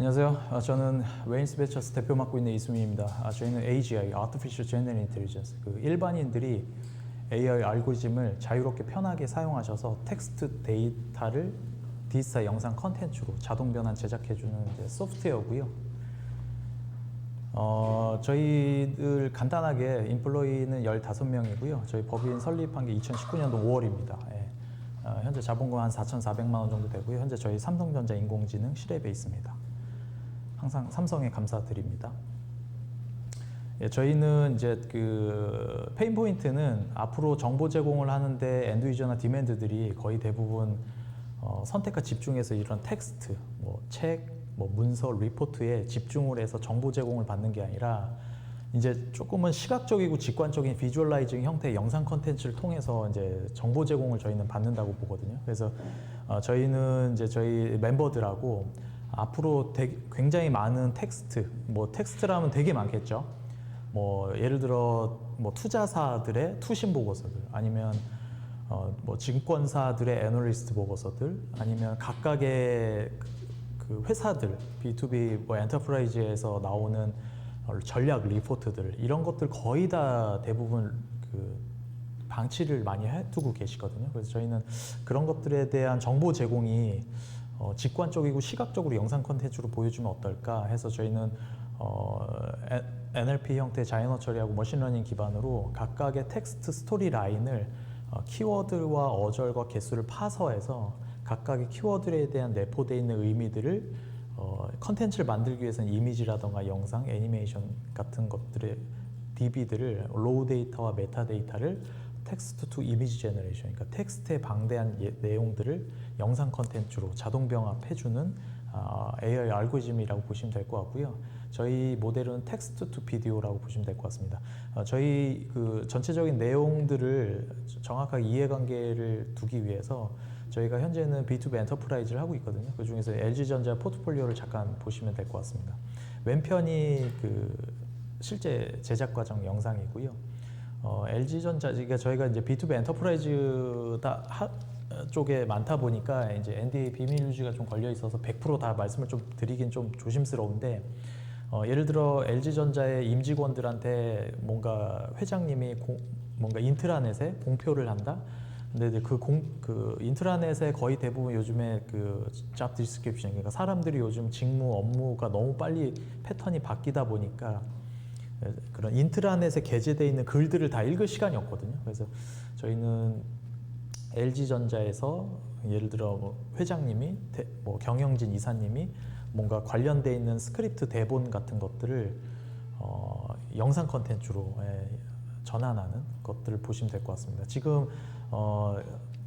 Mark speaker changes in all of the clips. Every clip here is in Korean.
Speaker 1: 안녕하세요. 아, 저는 웨인스 베처스 대표 맡고 있는 이수민입니다. 아, 저희는 AGI, Artificial General Intelligence, 그 일반인들이 AI 알고리즘을 자유롭게 편하게 사용하셔서 텍스트 데이터를 디지털 영상 컨텐츠로 자동 변환 제작해주는 소프트웨어고요. 어, 저희들 간단하게 인플로이는 15명이고요. 저희 법인 설립한 게 2019년도 5월입니다. 예. 어, 현재 자본금 한 4,400만 원 정도 되고요. 현재 저희 삼성전자 인공지능 실업에 있습니다. 항상 삼성에 감사드립니다. 예, 저희는 이제 그 페인 포인트는 앞으로 정보 제공을 하는데 엔드 유저나 디맨드들이 거의 대부분 어, 선택과 집중해서 이런 텍스트, 뭐 책, 뭐 문서, 리포트에 집중을 해서 정보 제공을 받는 게 아니라 이제 조금은 시각적이고 직관적인 비주얼라이징 형태의 영상 컨텐츠를 통해서 이제 정보 제공을 저희는 받는다고 보거든요. 그래서 어, 저희는 이제 저희 멤버들하고 앞으로 되게 굉장히 많은 텍스트, 뭐 텍스트라면 되게 많겠죠. 뭐 예를 들어 뭐 투자사들의 투신 보고서들 아니면 어 뭐 증권사들의 애널리스트 보고서들 아니면 각각의 그- 그 회사들 B2B 뭐 엔터프라이즈에서 나오는 어, 전략 리포트들 이런 것들 거의 다 대부분 그 방치를 많이 해두고 계시거든요. 그래서 저희는 그런 것들에 대한 정보 제공이 어, 직관적이고 시각적으로 영상 컨텐츠로 보여주면 어떨까 해서 저희는 어, 에- NLP 형태 자연어 처리하고 머신러닝 기반으로 각각의 텍스트 스토리 라인을 어, 키워드와 어절과 개수를 파서해서 각각의 키워드에 대한 내포되어 있는 의미들을 어, 컨텐츠를 만들기 위해서는 이미지라던가 영상, 애니메이션 같은 것들의 DB들을 로우 데이터와 메타 데이터를 텍스트 투 이미지 제너레이션, 그러니까 텍스트의 방대한 예- 내용들을 영상 컨텐츠로 자동 병합해주는 아, AI 알고리즘이라고 보시면 될 것 같고요. 저희 모델은 텍스트 투 비디오라고 보시면 될 것 같습니다. 어, 저희 그 전체적인 내용들을 정확하게 이해관계를 두기 위해서 저희가 현재는 B2B 엔터프라이즈를 하고 있거든요. 그 중에서 LG전자 포트폴리오를 잠깐 보시면 될 것 같습니다. 왼편이 그 실제 제작 과정 영상이고요. 어, LG전자, 그러니까 저희가 이제 B2B 엔터프라이즈 다 하, 쪽에 많다 보니까 이제 NDA 비밀 유지가 좀 걸려 있어서 100%다 말씀을 좀 드리긴 좀 조심스러운데 어, 예를 들어 LG전자의 임직원들한테 뭔가 회장님이 공, 뭔가 인트라넷에 공표를 한다. 근데 그 공, 그 인트라넷에 거의 대부분 요즘에 그잡 디스크립션, 그러니까 사람들이 요즘 직무, 업무가 너무 빨리 패턴이 바뀌다 보니까 그런 인트라넷에 게재되어 있는 글들을 다 읽을 시간이 없거든요. 그래서 저희는 LG전자에서 예를 들어 뭐 회장님이 대- 뭐 경영진 이사님이 뭔가 관련돼 있는 스크립트 대본 같은 것들을 어, 영상 컨텐츠로 예, 전환하는 것들을 보시면 될 것 같습니다. 지금 어,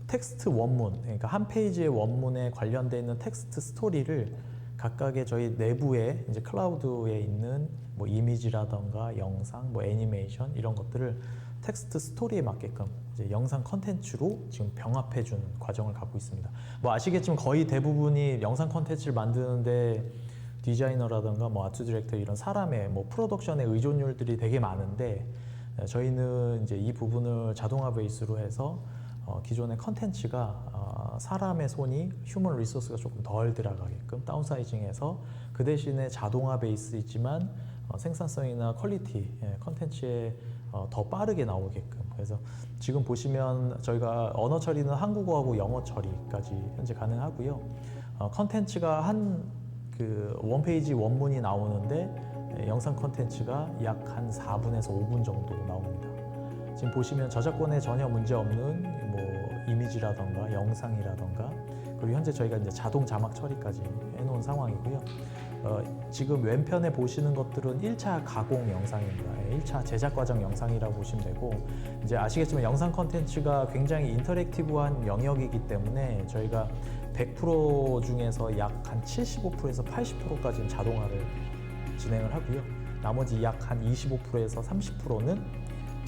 Speaker 1: 텍스트 원문, 그러니까 한 페이지의 원문에 관련돼 있는 텍스트 스토리를 각각의 저희 내부에 이제 클라우드에 있는 뭐 이미지라던가 영상, 뭐 애니메이션 이런 것들을 텍스트 스토리에 맞게끔 이제 영상 컨텐츠로 지금 병합해 주는 과정을 갖고 있습니다. 뭐 아시겠지만 거의 대부분이 영상 컨텐츠를 만드는데 디자이너라든가 뭐 아트 디렉터 이런 사람의 뭐 프로덕션의 의존율들이 되게 많은데 에, 저희는 이제 이 부분을 자동화 베이스로 해서 어, 기존의 컨텐츠가 어, 사람의 손이 휴먼 리소스가 조금 덜 들어가게끔 다운사이징해서 그 대신에 자동화 베이스이지만 어, 생산성이나 퀄리티 예, 컨텐츠에 어, 더 빠르게 나오게끔 그래서 지금 보시면 저희가 언어 처리는 한국어하고 영어 처리까지 현재 가능하고요 어, 컨텐츠가 한 그 원페이지 원문이 나오는데 예, 영상 컨텐츠가 약 한 4분에서 5분 정도 나옵니다. 지금 보시면 저작권에 전혀 문제 없는 뭐 이미지라던가 영상이라던가 그리고 현재 저희가 이제 자동 자막 처리까지 해놓은 상황이고요. 어, 지금 왼편에 보시는 것들은 1차 가공 영상입니다. 1차 제작 과정 영상이라고 보시면 되고 이제 아시겠지만 영상 컨텐츠가 굉장히 인터랙티브한 영역이기 때문에 저희가 100% 중에서 약 한 75%에서 80%까지는 자동화를 진행을 하고요. 나머지 약 한 25%에서 30%는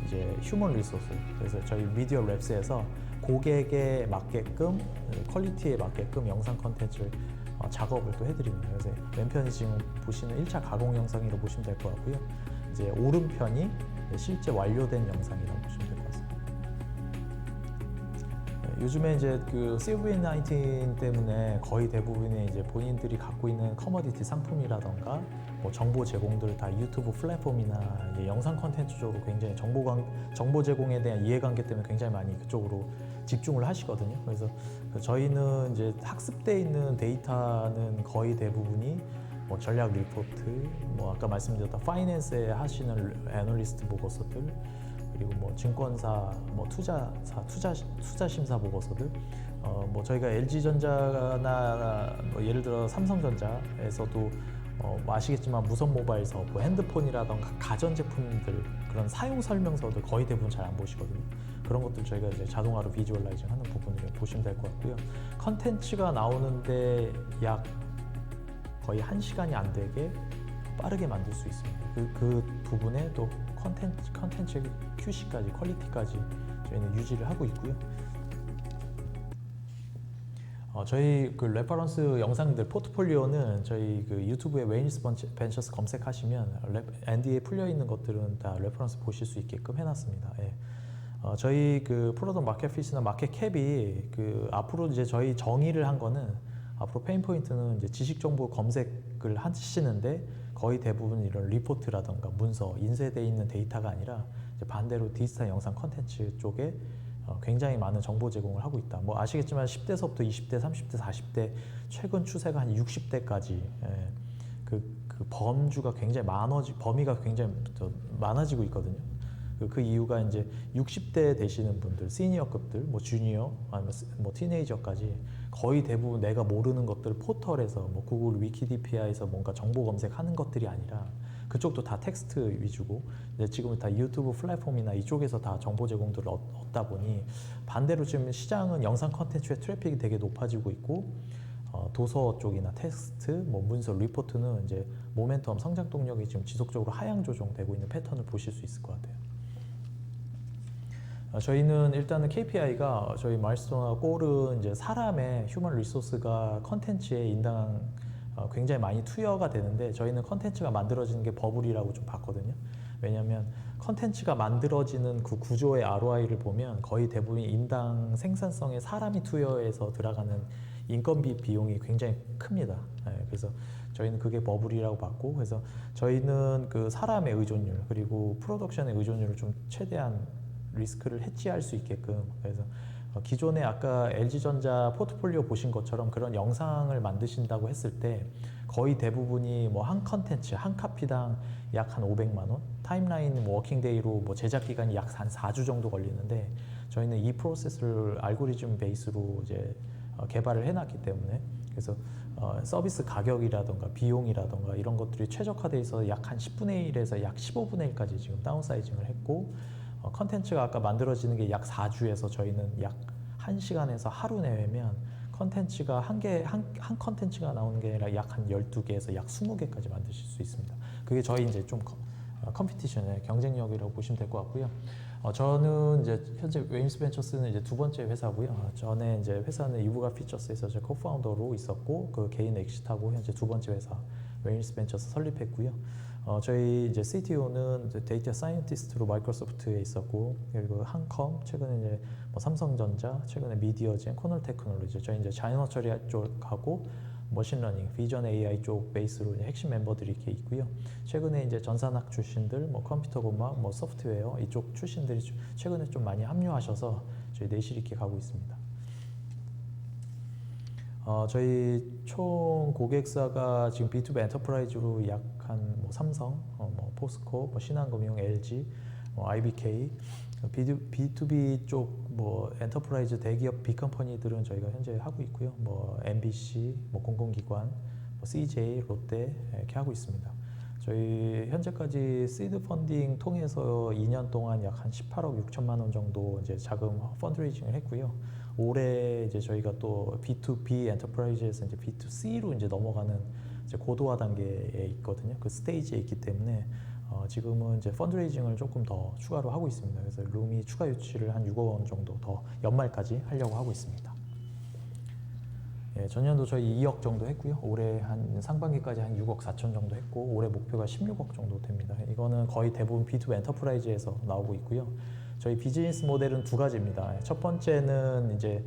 Speaker 1: 이제 휴먼 리소스. 그래서 저희 미디어 랩스에서 고객에 맞게끔 퀄리티에 맞게끔 영상 컨텐츠를 어, 작업을 또 해드립니다. 그래서 왼편이 지금 보시는 1차 가공 영상이라고 보시면 될 것 같고요. 이제 오른편이 실제 완료된 영상이라고 보시면 될 것 같습니다. 네, 요즘에 이제 그 COVID-19 때문에 거의 대부분의 이제 본인들이 갖고 있는 커머디티 상품이라던가 뭐 정보 제공들 다 유튜브 플랫폼이나 영상 컨텐츠 쪽으로 굉장히 정보 관, 정보 제공에 대한 이해관계 때문에 굉장히 많이 그쪽으로 집중을 하시거든요. 그래서 그 저희는 이제 학습돼 있는 데이터는 거의 대부분이 뭐 전략 리포트, 뭐 아까 말씀드렸던 파이낸스에 하시는 애널리스트 보고서들, 그리고 뭐 증권사, 뭐 투자사, 투자 투자 심사 보고서들, 어 뭐 저희가 LG 전자나 뭐 예를 들어 삼성전자에서도 어, 뭐 아시겠지만 무선 모바일 사업, 뭐 핸드폰이라던가 가전 제품들 그런 사용 설명서들 거의 대부분 잘 안 보시거든요. 그런 것들 저희가 이제 자동화로 비주얼라이징 하는 부분을 보시면 될 것 같고요. 컨텐츠가 나오는데 약 거의 한 시간이 안 되게 빠르게 만들 수 있습니다. 그, 그 부분에 또 컨텐츠, 컨텐츠 QC까지, 퀄리티까지 저희는 유지를 하고 있고요. 어, 저희 그 레퍼런스 영상들 포트폴리오는 저희 그 유튜브에 웨인스 벤처스 검색하시면 레, ND에 풀려 있는 것들은 다 레퍼런스 보실 수 있게끔 해놨습니다. 예. 어, 저희 그 프로덕트 마켓 핏이나 마켓 캡이 그 앞으로 이제 저희 정의를 한 거는 앞으로 페인 포인트는 이제 지식 정보 검색을 하시는데 거의 대부분 이런 리포트라던가 문서 인쇄돼 있는 데이터가 아니라 반대로 디지털 영상 컨텐츠 쪽에 어, 굉장히 많은 정보 제공을 하고 있다. 뭐 아시겠지만 10대서부터 20대, 30대, 40대 최근 추세가 한 60대까지 예, 그, 그 범주가 굉장히 많아지 범위가 굉장히 더 많아지고 있거든요. 그, 그 이유가 이제 60대 되시는 분들, 시니어급들, 뭐 주니어, 아니면 스- 뭐 티네이저까지 거의 대부분 내가 모르는 것들 포털에서 뭐 구글 위키디피아에서 뭔가 정보 검색하는 것들이 아니라 그쪽도 다 텍스트 위주고 이제 지금은 다 유튜브 플랫폼이나 이쪽에서 다 정보 제공들을 얻, 얻다 보니 반대로 지금 시장은 영상 컨텐츠의 트래픽이 되게 높아지고 있고 어, 도서 쪽이나 텍스트, 뭐 문서, 리포트는 이제 모멘텀 성장 동력이 지금 지속적으로 하향 조정되고 있는 패턴을 보실 수 있을 것 같아요. 어, 저희는 일단은 KPI가 저희 마일스톤과 골은 이제 사람의 휴먼 리소스가 컨텐츠에 인당 어, 굉장히 많이 투여가 되는데 저희는 컨텐츠가 만들어지는 게 버블이라고 좀 봤거든요. 왜냐하면 컨텐츠가 만들어지는 그 구조의 ROI를 보면 거의 대부분 인당 생산성에 사람이 투여해서 들어가는 인건비 비용이 굉장히 큽니다. 예, 그래서 저희는 그게 버블이라고 봤고 그래서 저희는 그 사람의 의존율 그리고 프로덕션의 의존율을 좀 최대한 리스크를 해지할 수 있게끔. 그래서 어, 기존에 아까 LG전자 포트폴리오 보신 것처럼 그런 영상을 만드신다고 했을 때 거의 대부분이 뭐 한 컨텐츠 한 카피당 약 한 500만 원? 타임라인 뭐 워킹데이로 뭐 제작 기간이 약 한 4주 정도 걸리는데 저희는 이 프로세스를 알고리즘 베이스로 이제 어, 개발을 해놨기 때문에 그래서 어, 서비스 가격이라던가 비용이라던가 이런 것들이 최적화돼 있어 약한 10분의 1에서 약 15분의 1까지 지금 다운사이징을 했고 어, 컨텐츠가 아까 만들어지는 게 약 4주에서 저희는 약 1시간에서 하루 내외면 컨텐츠가 한 개, 한, 한 컨텐츠가 나오는 게 아니라 약 한 12개에서 약 20개까지 만드실 수 있습니다. 그게 저희 이제 좀 컴- 어, 컴피티션의 경쟁력이라고 보시면 될 것 같고요. 어, 저는 이제 현재 웨임스 벤처스는 이제 두 번째 회사고요. 어, 전에 이제 회사는 이브가 피처스에서 제 코파운더로 있었고 그 개인 엑시트하고 현재 두 번째 회사 웨임스 벤처스 설립했고요. 어, 저희 이제 CTO는 이제 데이터 사이언티스트로 마이크로소프트에 있었고 그리고 한컴 최근에 이제 뭐 삼성전자 최근에 미디어젠 코널 테크놀로지 저희 이제 자연어 처리 쪽하고 머신러닝, 비전 AI 쪽 베이스로 핵심 멤버들이 이렇게 있고요. 최근에 이제 전산학 출신들, 뭐 컴퓨터 공학, 뭐 소프트웨어 이쪽 출신들이 좀- 최근에 좀 많이 합류하셔서 저희 넷이 이렇게 가고 있습니다. 어, 저희 총 고객사가 지금 B2B 엔터프라이즈로 약한 뭐 삼성, 어, 뭐 포스코, 뭐 신한금융, LG, 뭐 IBK, B2B 쪽 뭐 엔터프라이즈 대기업 빅컴퍼니들은 저희가 현재 하고 있고요. 뭐 MBC, 뭐 공공기관, 뭐 CJ, 롯데 이렇게 하고 있습니다. 저희 현재까지 시드 펀딩 통해서 2년 동안 약 한 18억 6천만 원 정도 이제 자금 펀드레이징을 했고요. 올해 이제 저희가 또 B2B 엔터프라이즈에서 이제 B2C로 이제 넘어가는 이제 고도화 단계에 있거든요. 그 스테이지에 있기 때문에 어, 지금은 이제 펀드레이징을 조금 더 추가로 하고 있습니다. 그래서 룸이 추가 유치를 한 6억 원 정도 더 연말까지 하려고 하고 있습니다. 예, 전년도 저희 2억 정도 했고요. 올해 한 상반기까지 한 6억 4천 정도 했고 올해 목표가 16억 정도 됩니다. 이거는 거의 대부분 B2B 엔터프라이즈에서 나오고 있고요. 저희 비즈니스 모델은 두 가지입니다. 첫 번째는 이제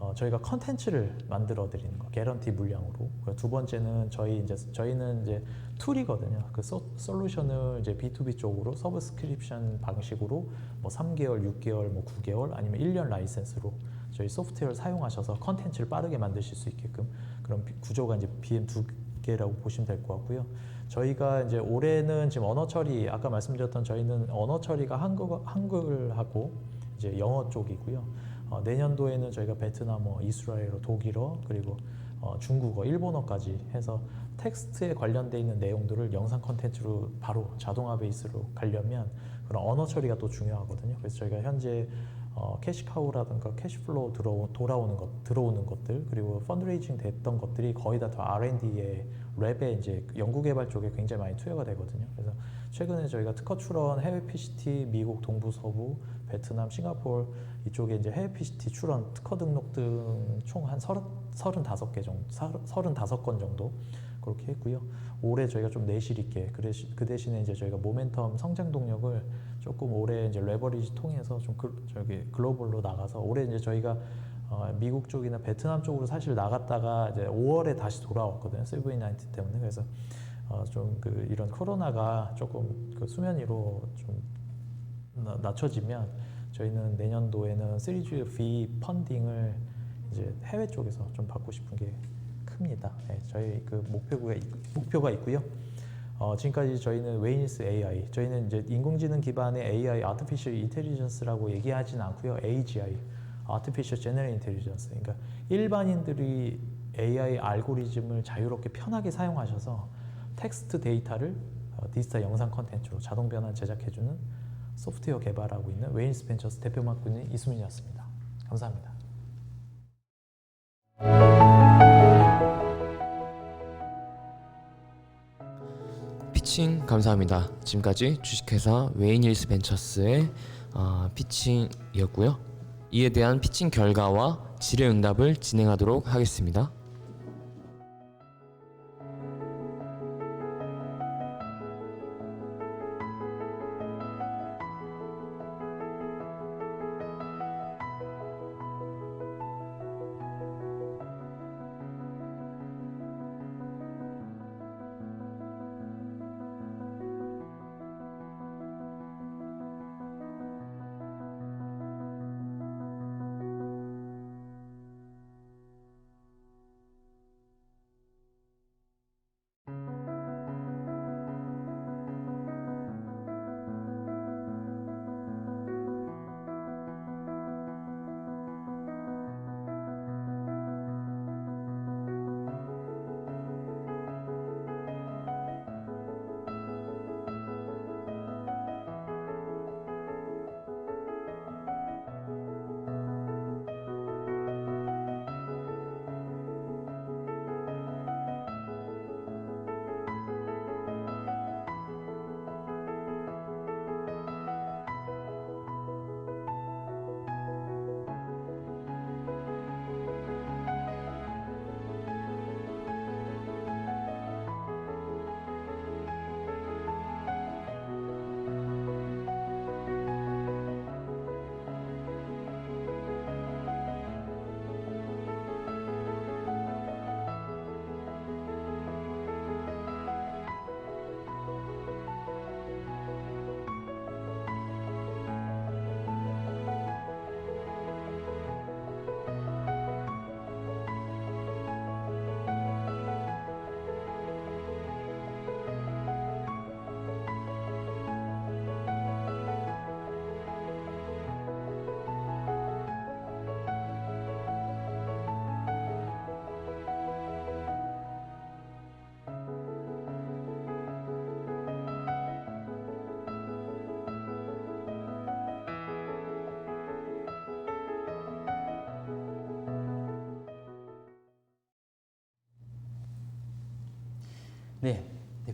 Speaker 1: 어, 저희가 컨텐츠를 만들어 드리는 거, 개런티 물량으로. 두 번째는 저희 이제 저희는 이제 툴이거든요. 그 소, 솔루션을 이제 B2B 쪽으로 서브스크립션 방식으로 뭐 3개월, 6개월, 뭐 9개월 아니면 1년 라이센스로 저희 소프트웨어를 사용하셔서 컨텐츠를 빠르게 만드실 수 있게끔 그런 비- 구조가 이제 BM 두 개라고 보시면 될 것 같고요. 저희가 이제 올해는 지금 언어 처리 아까 말씀드렸던 저희는 언어 처리가 한국 한글하고 이제 영어 쪽이고요. 어, 내년도에는 저희가 베트남어, 이스라엘어, 독일어 그리고 어, 중국어, 일본어까지 해서 텍스트에 관련돼 있는 내용들을 영상 컨텐츠로 바로 자동화 베이스로 가려면 그런 언어 처리가 또 중요하거든요. 그래서 저희가 현재 어, 캐시카우라든가 캐시플로우 들어 돌아오는 것 들어오는 것들 그리고 펀드레이징 됐던 것들이 거의 다 R&D에 랩에 이제 연구개발 쪽에 굉장히 많이 투여가 되거든요. 그래서 최근에 저희가 특허 출원 해외 PCT 미국 동부 서부 베트남 싱가포르 이쪽에 이제 해외 PCT 출원 특허 등록 등 총한 서른 서른다섯 개 정도 서른다섯 건 정도 그렇게 했고요. 올해 저희가 좀 내실 있게 그 대신, 그 대신에 이제 저희가 모멘텀 성장 동력을 조금 올해 이제 레버리지 통해서 좀 그, 저기 글로벌로 나가서 올해 이제 저희가 어, 미국 쪽이나 베트남 쪽으로 사실 나갔다가 이제 5월에 다시 돌아왔거든요. 세브인19 때문에 그래서 어, 좀그 이런 코로나가 조금 그 수면 위로 좀 나- 낮춰지면 저희는 내년도에는 시리즈 V 펀딩을 이제 해외 쪽에서 좀 받고 싶은 게 큽니다. 네, 저희 그 목표가 있- 목표가 있고요. 어, 지금까지 저희는 웨이니스 AI, 저희는 이제 인공지능 기반의 AI, Artificial Intelligence라고 얘기하진 않고요. AGI, Artificial General Intelligence. 그러니까 일반인들이 AI 알고리즘을 자유롭게 편하게 사용하셔서 텍스트 데이터를 어, 디지털 영상 컨텐츠로 자동 변환 제작해주는 소프트웨어 개발하고 있는 웨인스 벤처스 대표 맡고 이수민이었습니다. 감사합니다.
Speaker 2: 피칭 감사합니다. 지금까지 주식회사 웨이닐스 벤처스의 어, 피칭이었고요. 이에 대한 피칭 결과와 질의응답을 진행하도록 하겠습니다.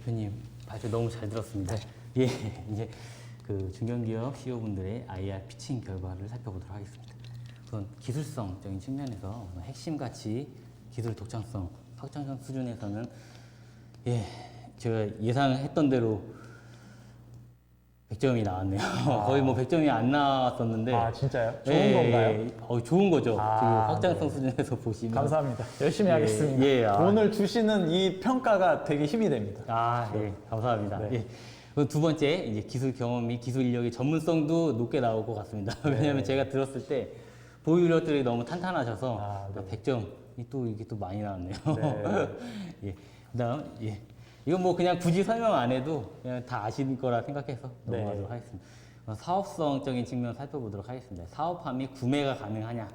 Speaker 3: 대표님 발표 너무 잘 들었습니다. 예, 이제 그 중견기업 CEO분들의 IR 피칭 결과를 살펴보도록 하겠습니다. 우선 기술성적인 측면에서 핵심 가치, 기술 독창성, 확장성 수준에서는 예, 제가 예상했던 대로 100점이 나왔네요. 거의 뭐 100점이 안 나왔었는데.
Speaker 1: 아 진짜요? 좋은
Speaker 3: 예,
Speaker 1: 건가요?
Speaker 3: 예. 어, 좋은 거죠.
Speaker 1: 아,
Speaker 3: 지금 확장성 수준에서 보시면.
Speaker 1: 감사합니다. 열심히
Speaker 3: 예,
Speaker 1: 하겠습니다.
Speaker 3: 예, 아.
Speaker 1: 오늘 주시는 이 평가가 되게 힘이 됩니다.
Speaker 3: 아, 예, 감사합니다.
Speaker 1: 네.
Speaker 3: 예. 그두 번째, 이제 기술 경험 및 기술 인력의 전문성도 높게 나올 것 같습니다. 왜냐하면 제가 들었을 때 보유 이력들이 너무 탄탄하셔서
Speaker 1: 아, 네.
Speaker 3: 100점, 또 이게 또 많이 나왔네요.
Speaker 1: 네.
Speaker 3: 예. 그다음, 예. 이건 뭐 그냥 굳이 설명 안 해도 그냥 다 아시는 거라 생각해서
Speaker 1: 네.
Speaker 3: 넘어가도록 하겠습니다. 어, 사업성적인 측면 살펴보도록 하겠습니다. 사업화 및 구매가 가능하냐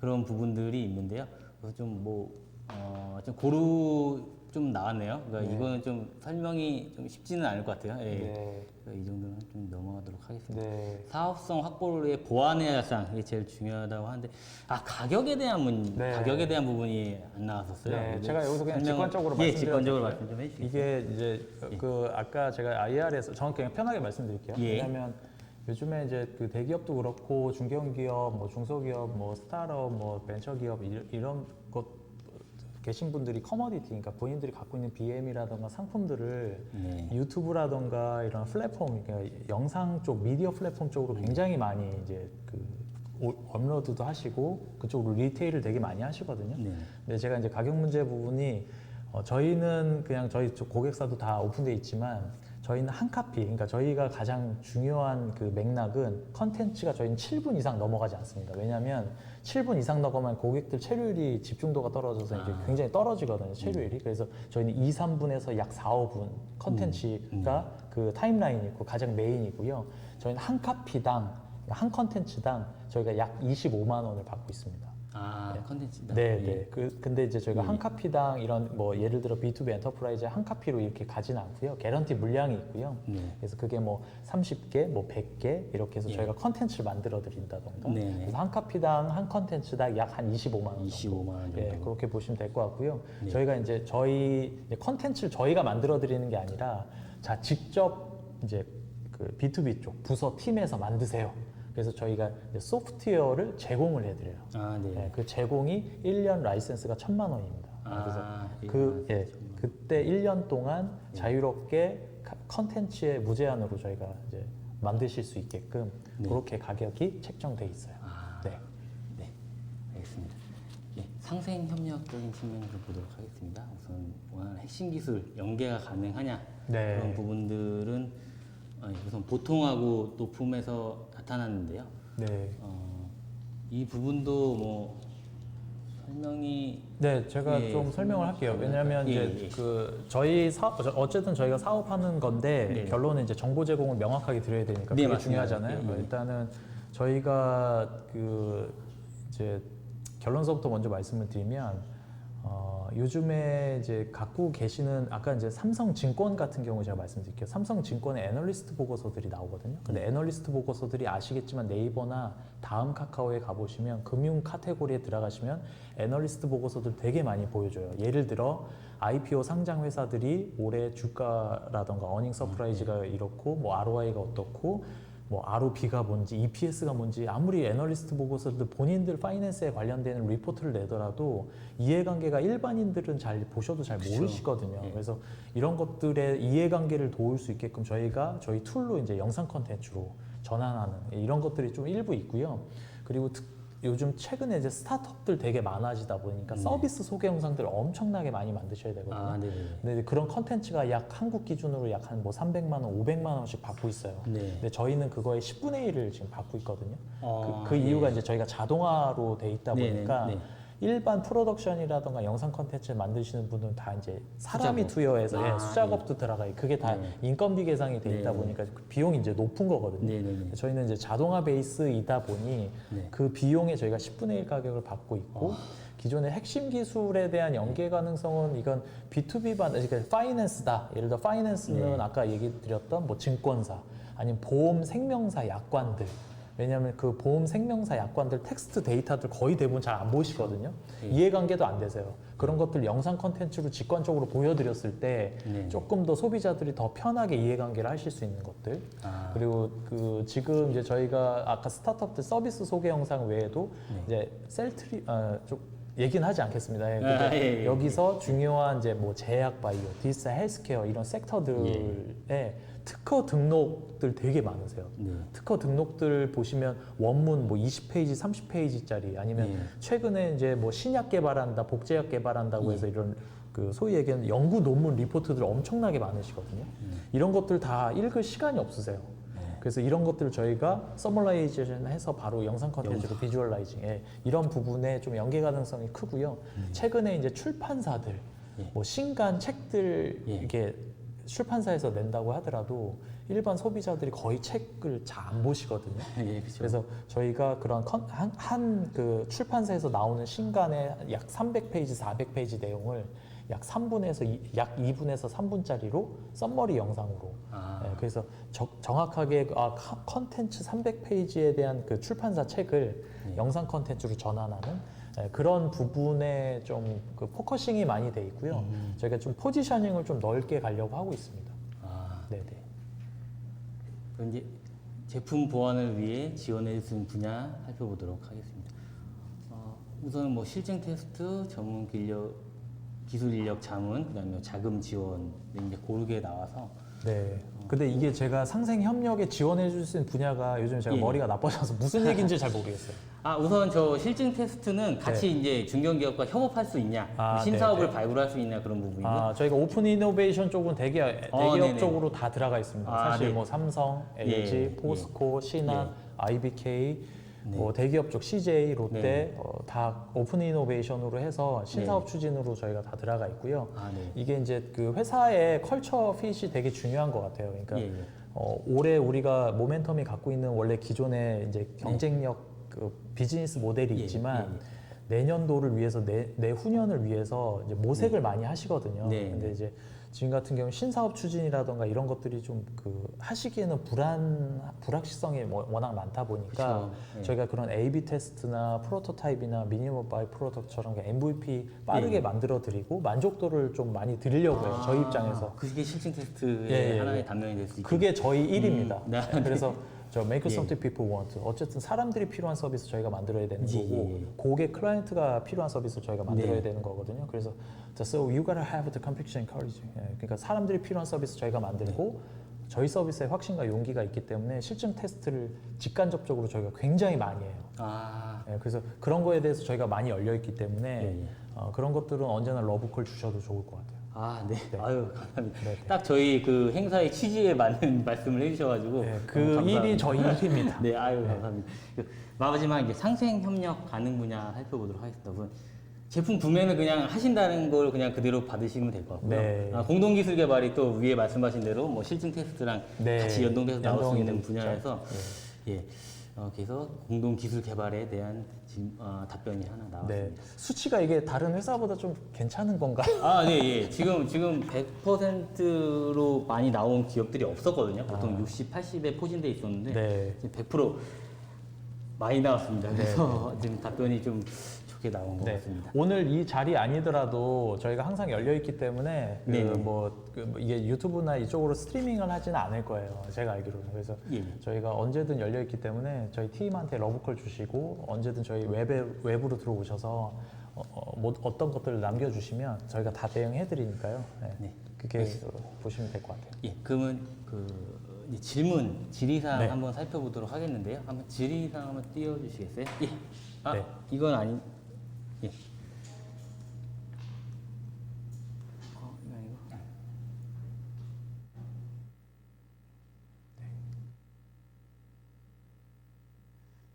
Speaker 3: 그런 부분들이 있는데요. 그래서 좀 뭐, 어, 좀 고루 좀 나왔네요. 그러니까 이거는 좀 설명이 좀 쉽지는 않을 것 같아요. 예.
Speaker 1: 네.
Speaker 3: 그러니까 이 정도는 좀 넘어가도록 하겠습니다.
Speaker 1: 네.
Speaker 3: 사업성 확보를 보완해야 상 이게 제일 중요하다고 하는데 아 가격에 대한 문
Speaker 1: 네.
Speaker 3: 가격에 대한 부분이 안 나왔었어요.
Speaker 1: 네, 제가 여기서 그냥 직관적으로
Speaker 3: 예, 직관적으로? 말씀 좀 해주시죠.
Speaker 1: 이게 이제 그 아까 제가 IR에서 저는 그냥 편하게 말씀드릴게요.
Speaker 3: 예.
Speaker 1: 왜냐하면 요즘에 이제 그 대기업도 그렇고 중견기업, 뭐 중소기업, 뭐 스타트업, 뭐 벤처기업 이- 이런 것 계신 분들이 커머디티, 그러니까 본인들이 갖고 있는 BM이라던가 상품들을
Speaker 3: 네.
Speaker 1: 유튜브라던가 이런 플랫폼, 그러니까 영상 쪽, 미디어 플랫폼 쪽으로 굉장히 많이 이제 그 오- 업로드도 하시고 그쪽으로 리테일을 되게 많이 하시거든요.
Speaker 3: 네.
Speaker 1: 근데 제가 이제 가격 문제 부분이 어, 저희는 그냥 저희 쪽 고객사도 다 오픈돼 있지만 저희는 한 카피, 그러니까 저희가 가장 중요한 그 맥락은 컨텐츠가 저희는 7분 이상 넘어가지 않습니다. 왜냐하면 7분 이상 넘어가면 고객들 체류율이 집중도가 떨어져서 이제
Speaker 3: 아.
Speaker 1: 굉장히 떨어지거든요. 체류율이. 그래서 저희는 2, 3분에서 약 4, 5분 컨텐츠가 그 타임라인이 있고 가장 메인이고요. 저희는 한 카피당 한 컨텐츠당 저희가 약 25만 원을 받고 있습니다.
Speaker 3: 아 컨텐츠다.
Speaker 1: 네,
Speaker 3: 예.
Speaker 1: 네. 그 근데 이제 저희가
Speaker 3: 예.
Speaker 1: 한 카피당 이런 뭐 예를 들어 B2B 엔터프라이즈 한 카피로 이렇게 가진 않고요. 개런티 물량이 있고요.
Speaker 3: 네.
Speaker 1: 그래서 그게 뭐 30개, 뭐 100개 이렇게 해서
Speaker 3: 예.
Speaker 1: 저희가 컨텐츠를 만들어 드린다던가.
Speaker 3: 네, 네.
Speaker 1: 그래서 한 카피당 한 컨텐츠당 약 한 25만 원. 정도.
Speaker 3: 25만 원 정도.
Speaker 1: 예, 그렇게 보시면 될 것 같고요.
Speaker 3: 네.
Speaker 1: 저희가 이제 저희 컨텐츠를 저희가 만들어 드리는 게 아니라 자 직접 이제 그 B2B 쪽 부서 팀에서 만드세요. 그래서 저희가 소프트웨어를 제공을 해드려요.
Speaker 3: 아 네.
Speaker 1: 네, 그 제공이 1년 라이센스가 천만 원입니다.
Speaker 3: 아,
Speaker 1: 그래서 그
Speaker 3: 예,
Speaker 1: 예, 그때 1년 동안 자유롭게 카- 컨텐츠에 무제한으로 저희가 이제 만드실 수 있게끔
Speaker 3: 네.
Speaker 1: 그렇게 가격이 책정돼 있어요.
Speaker 3: 아,
Speaker 1: 네.
Speaker 3: 네, 알겠습니다. 예, 상생 협력적인 측면을 좀 보도록 하겠습니다. 우선 원하는 핵심 기술 연계가 가능하냐
Speaker 1: 네.
Speaker 3: 그런 부분들은 어, 우선 보통하고 높음에서 나타났는데요.
Speaker 1: 네.
Speaker 3: 어, 이 부분도 뭐 설명이
Speaker 1: 네, 제가
Speaker 3: 예,
Speaker 1: 좀 설명을 할게요. 왜냐하면
Speaker 3: 예,
Speaker 1: 이제
Speaker 3: 예.
Speaker 1: 그 저희 사업 어쨌든 저희가 사업하는 건데
Speaker 3: 네.
Speaker 1: 결론은 이제 정보 제공을 명확하게 드려야 되니까
Speaker 3: 네,
Speaker 1: 그게
Speaker 3: 맞습니다.
Speaker 1: 중요하잖아요.
Speaker 3: 예, 예.
Speaker 1: 일단은 저희가 그 이제 결론서부터 먼저 말씀을 드리면 어, 요즘에 이제 갖고 계시는 아까 이제 삼성증권 같은 경우 제가 말씀드릴게요. 삼성증권의 애널리스트 보고서들이 나오거든요. 근데 애널리스트 보고서들이 아시겠지만 네이버나 다음 카카오에 가보시면 금융 카테고리에 들어가시면 애널리스트 보고서들 되게 많이 보여줘요. 예를 들어 IPO 상장 회사들이 올해 주가라던가 어닝 서프라이즈가 이렇고 뭐 ROI가 어떻고 뭐 ROB가 뭔지 EPS가 뭔지 아무리 애널리스트 보고서들 본인들 파이낸스에 관련되는 리포트를 내더라도 이해관계가 일반인들은 잘 보셔도 잘
Speaker 3: 그쵸.
Speaker 1: 모르시거든요.
Speaker 3: 예.
Speaker 1: 그래서 이런 것들의 이해관계를 도울 수 있게끔 저희가 저희 툴로 이제 영상 컨텐츠로 전환하는 이런 것들이 좀 일부 있고요. 그리고 특- 요즘 최근에 이제 스타트업들 되게 많아지다 보니까
Speaker 3: 네.
Speaker 1: 서비스 소개 영상들을 엄청나게 많이 만드셔야 되거든요.
Speaker 3: 아, 네네.
Speaker 1: 근데 그런 컨텐츠가 약 한국 기준으로 약 한 뭐 300만 원, 500만 원씩 받고 있어요.
Speaker 3: 네.
Speaker 1: 근데 저희는 그거의 10분의 1을 지금 받고 있거든요.
Speaker 3: 어,
Speaker 1: 그, 그
Speaker 3: 네.
Speaker 1: 이유가 이제 저희가 자동화로 돼 있다
Speaker 3: 네,
Speaker 1: 보니까
Speaker 3: 네, 네.
Speaker 1: 일반 프로덕션이라던가 영상 컨텐츠 만드시는 분은 다 이제 사람이
Speaker 3: 수작업.
Speaker 1: 투여해서 예,
Speaker 3: 아,
Speaker 1: 수작업도 들어가 요. 그게 다
Speaker 3: 네.
Speaker 1: 인건비 계상이 돼 있다
Speaker 3: 네.
Speaker 1: 보니까 그 비용이 이제 높은 거거든요.
Speaker 3: 네 네 네.
Speaker 1: 저희는 이제 자동화 베이스이다 보니
Speaker 3: 네. 어.
Speaker 1: 그 비용에 저희가 10분의 1 가격을 받고 있고 기존의 핵심 기술에 대한 연계 가능성은 이건 B2B 반 그러니까 파이낸스다. 예를 들어 파이낸스는
Speaker 3: 네.
Speaker 1: 아까 얘기 드렸던 뭐 증권사 아니면 보험 생명사 약관들 왜냐하면 그 보험 생명사 약관들 텍스트 데이터들 거의 대부분 잘 안 보시거든요.
Speaker 3: 네.
Speaker 1: 이해관계도 안 되세요. 그런 것들 영상 컨텐츠로 직관적으로 보여드렸을 때
Speaker 3: 네.
Speaker 1: 조금 더 소비자들이 더 편하게 이해관계를 하실 수 있는 것들
Speaker 3: 아,
Speaker 1: 그리고 그 지금 이제 저희가 아까 스타트업들 서비스 소개 영상 외에도
Speaker 3: 네.
Speaker 1: 이제 셀트리 어, 좀 얘기는 하지 않겠습니다. 예,
Speaker 3: 아,
Speaker 1: 근데
Speaker 3: 예, 예,
Speaker 1: 여기서 중요한 이제 뭐 제약 바이오, 디지털 헬스케어 이런 섹터들의 특허 등록들 되게 많으세요.
Speaker 3: 네.
Speaker 1: 특허 등록들 보시면 원문 뭐 20페이지, 30페이지짜리 아니면
Speaker 3: 예.
Speaker 1: 최근에 이제 뭐 신약 개발한다, 복제약 개발한다고
Speaker 3: 예.
Speaker 1: 해서 이런 그 소위 얘기하는 연구 논문 리포트들 엄청나게 많으시거든요. 이런 것들 다 읽을 시간이 없으세요. 그래서 이런 것들을 저희가 서멀라이제이션 해서 바로 영상 컨텐츠로 비주얼라이징 예, 이런 부분에 좀 연계 가능성이 크고요. 최근에 이제 출판사들
Speaker 3: 예.
Speaker 1: 뭐 신간 책들
Speaker 3: 예.
Speaker 1: 이게 출판사에서 낸다고 하더라도 일반 소비자들이 거의 책을 잘 안 보시거든요.
Speaker 3: 예, 그렇죠.
Speaker 1: 그래서 저희가 그런 한그 출판사에서 나오는 신간의 약 300페이지, 400페이지 내용을 약 3분에서 이, 약 2분에서 3분짜리로 썸머리 영상으로
Speaker 3: 아.
Speaker 1: 예, 그래서 저- 정확하게 아, 카- 컨텐츠 300페이지에 대한 그 출판사 책을
Speaker 3: 예.
Speaker 1: 영상 컨텐츠로 전환하는 예, 그런 부분에 좀 그 포커싱이 많이 돼 있고요.
Speaker 3: 음.
Speaker 1: 저희가 좀 포지셔닝을 좀 넓게 가려고 하고 있습니다.
Speaker 3: 아,
Speaker 1: 네네.
Speaker 3: 그럼 이제 제품 보완을 위해 지원해 주신 분야 살펴보도록 하겠습니다. 어, 우선 뭐 실증 테스트, 전문 인력, 기술 인력 자문, 그다음에 자금 지원 이제 고르게 나와서
Speaker 1: 네. 근데 이게 제가 상생 협력에 지원해 줄 수 있는 분야가 요즘 제가
Speaker 3: 예.
Speaker 1: 머리가 나빠져서 무슨 얘기인지 잘 모르겠어요.
Speaker 3: 아 우선 저 실증 테스트는 같이 이제 중견기업과 협업할 수 있냐,
Speaker 1: 네. 아,
Speaker 3: 신사업을
Speaker 1: 네,
Speaker 3: 발굴할 수 있냐 그런 부분이고.
Speaker 1: 아, 저희가 오픈 이노베이션 쪽은 대기업,
Speaker 3: 어,
Speaker 1: 대기업
Speaker 3: 네네.
Speaker 1: 쪽으로 다 들어가 있습니다.
Speaker 3: 아,
Speaker 1: 사실
Speaker 3: 네.
Speaker 1: 뭐 삼성, LG,
Speaker 3: 예,
Speaker 1: 포스코, 신한,
Speaker 3: 예.
Speaker 1: IBK,
Speaker 3: 네.
Speaker 1: 뭐 대기업 쪽 CJ, 롯데
Speaker 3: 네.
Speaker 1: 어, 다 오픈 이노베이션으로 해서 신사업 추진으로 저희가 다 들어가 있고요.
Speaker 3: 아 네.
Speaker 1: 이게 이제 그 회사의 컬처 핏이 되게 중요한 것 같아요. 그러니까
Speaker 3: 예, 예.
Speaker 1: 어, 올해 우리가 모멘텀이 갖고 있는 원래 기존의 이제
Speaker 3: 네.
Speaker 1: 경쟁력 그 비즈니스 모델이
Speaker 3: 예,
Speaker 1: 있지만 내년도를 위해서 내, 내후년을 위해서 이제 모색을 많이 하시거든요.
Speaker 3: 네,
Speaker 1: 근데
Speaker 3: 네.
Speaker 1: 이제 지금 같은 경우 신사업 추진이라던가 이런 것들이 좀 그 하시기에는 불안 불확실성이 뭐- 워낙 많다 보니까
Speaker 3: 그쵸. 예.
Speaker 1: 저희가 그런 A/B 테스트나 프로토타입이나 미니멈 바이 프로덕처럼 MVP 빠르게
Speaker 3: 예.
Speaker 1: 만들어 드리고 만족도를 좀 많이 드리려고 해요. 저희 입장에서.
Speaker 3: 그게 실증 테스트의
Speaker 1: 예, 예,
Speaker 3: 하나의
Speaker 1: 예.
Speaker 3: 단면이 될 수 있죠.
Speaker 1: 그게 저희 일입니다.
Speaker 3: 네.
Speaker 1: 그래서 저 make
Speaker 3: 예.
Speaker 1: something people want. 어쨌든 사람들이 필요한 서비스 저희가 만들어야 되는
Speaker 3: 예,
Speaker 1: 거고
Speaker 3: 예, 예.
Speaker 1: 고객 클라이언트가 필요한 서비스 저희가 만들어야
Speaker 3: 네.
Speaker 1: 되는 거거든요. 그래서 so you gotta have the conviction and courage. 예, 그러니까 사람들이 필요한 서비스 저희가 만들고 저희 서비스에 확신과 용기가 있기 때문에 실증 테스트를 직간접적으로 저희가 굉장히 많이 해요.
Speaker 3: 아,
Speaker 1: 예, 그래서 그런 거에 대해서 저희가 많이 열려 있기 때문에
Speaker 3: 예, 예.
Speaker 1: 어, 그런 것들은 언제나 러브콜 주셔도 좋을 것 같아요.
Speaker 3: 아, 네.
Speaker 1: 네.
Speaker 3: 아유, 감사합니다.
Speaker 1: 네, 네.
Speaker 3: 딱 저희 그 행사의 취지에 맞는 말씀을 해주셔가지고.
Speaker 1: 예,
Speaker 3: 너무
Speaker 1: 그. 일이 저희 일입니다.
Speaker 3: 네, 아유, 감사합니다. 그 마지막 이제 상생 협력 가능 분야 살펴보도록 하겠습니다. 우선 제품 구매는 그냥 하신다는 걸 그냥 그대로 받으시면 될 것 같고요.
Speaker 1: 네.
Speaker 3: 아, 공동 기술 개발이 또 위에 말씀하신 대로 뭐 실증 테스트랑
Speaker 1: 네.
Speaker 3: 같이 연동돼서 나올 수 있는. 분야에서 예. 어, 그래서 공동 기술 개발에 대한 질- 어, 답변이 하나
Speaker 1: 네.
Speaker 3: 나왔습니다.
Speaker 1: 수치가 이게 다른 회사보다 좀 괜찮은 건가?
Speaker 3: 아, 네, 예. 지금 지금 100%로 많이 나온 기업들이 없었거든요. 보통 60, 80에 포진돼 있었는데
Speaker 1: 아. 네.
Speaker 3: 지금 100% 많이 나왔습니다. 그래서 지금 답변이 좀 좋게 나온 것
Speaker 1: 네.
Speaker 3: 같습니다.
Speaker 1: 오늘 이 자리 아니더라도 저희가 항상 열려 있기 때문에 그
Speaker 3: 네네.
Speaker 1: 뭐, 그뭐 이게 유튜브나 이쪽으로 스트리밍을 하지는 않을 거예요. 제가 알기로는. 그래서
Speaker 3: 예.
Speaker 1: 저희가 언제든 열려 있기 때문에 저희 팀한테 러브콜 주시고 언제든 저희 웹에 외부로 들어오셔서 어, 어, 뭐 어떤 것들을 남겨주시면 저희가 다 대응해 드리니까요. 네.
Speaker 3: 네.
Speaker 1: 그게 어, 보시면 될 것 같아요.
Speaker 3: 예, 그러면 그 이제 질문 질의사항
Speaker 1: 네.
Speaker 3: 한번 살펴보도록 하겠는데요. 한번 질의사항 한번 띄워주시겠어요? 예. 아,
Speaker 1: 네.
Speaker 3: 이건 아니. 예. 어, 이거 아니고.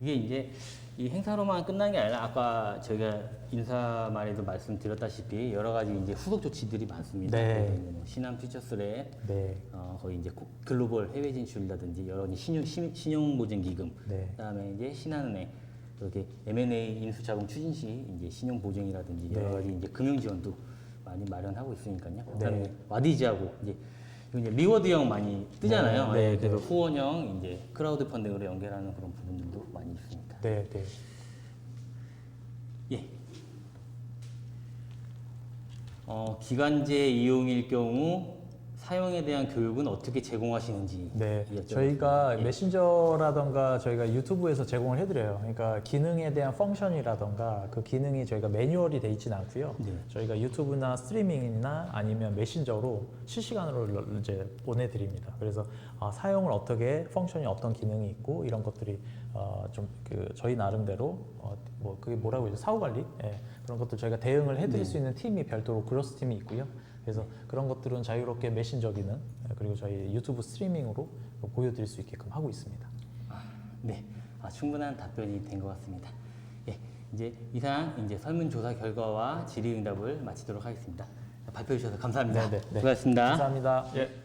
Speaker 3: 이게 이제 이 행사로만 끝난 게 아니라 아까 저희가 인사 말에도 말씀드렸다시피 여러 가지 이제 후속 조치들이 많습니다.
Speaker 1: 네.
Speaker 3: 뭐 신한 퓨처스랩
Speaker 1: 네.
Speaker 3: 어, 거의 이제 고- 글로벌 해외 진출이라든지 여러 신용, 신- 신용보증기금,
Speaker 1: 네.
Speaker 3: 그다음에 이제 신한은행, 이렇게 M&A 인수자금 추진 시 이제 신용 보증이라든지 여러
Speaker 1: 네.
Speaker 3: 가지 이제 금융 지원도 많이 마련하고 있으니까요. 그다음에
Speaker 1: 네.
Speaker 3: 와디즈하고 이제 이거 이제 리워드형 많이 뜨잖아요.
Speaker 1: 네, 네,
Speaker 3: 예, 그래서
Speaker 1: 네.
Speaker 3: 후원형 이제 크라우드 펀딩으로 연결하는 그런 부분들도 많이 있습니다.
Speaker 1: 네, 네.
Speaker 3: 예. 어, 기간제 이용일 경우 사용에 대한 교육은 어떻게 제공하시는지
Speaker 1: 네,
Speaker 3: 여쭤보겠습니다.
Speaker 1: 저희가
Speaker 3: 예.
Speaker 1: 메신저라던가 저희가 유튜브에서 제공을 해드려요. 그러니까 기능에 대한 펑션이라던가 그 기능이 저희가 매뉴얼이 돼 있지는 않고요.
Speaker 3: 네.
Speaker 1: 저희가 유튜브나 스트리밍이나 아니면 메신저로 실시간으로 이제 보내드립니다. 그래서 아, 사용을 어떻게 펑션이 어떤 기능이 있고 이런 것들이 어, 좀그 저희 나름대로 어, 뭐 그게 뭐라고 해야죠 사후 관리 예, 그런 것들 저희가 대응을 해드릴
Speaker 3: 네.
Speaker 1: 수 있는 팀이 별도로 그로스 팀이 있고요. 그래서 그런 것들은 자유롭게 메신저 기능 예, 그리고 저희 유튜브 스트리밍으로 보여드릴 수 있게끔 하고 있습니다.
Speaker 3: 네, 아, 충분한 답변이 된 것 같습니다. 예, 이제 이상 이제 설문조사 결과와 질의응답을 마치도록 하겠습니다. 발표해 주셔서 감사합니다.
Speaker 1: 네, 네, 네.
Speaker 3: 수고하셨습니다.
Speaker 1: 감사합니다.
Speaker 2: 예.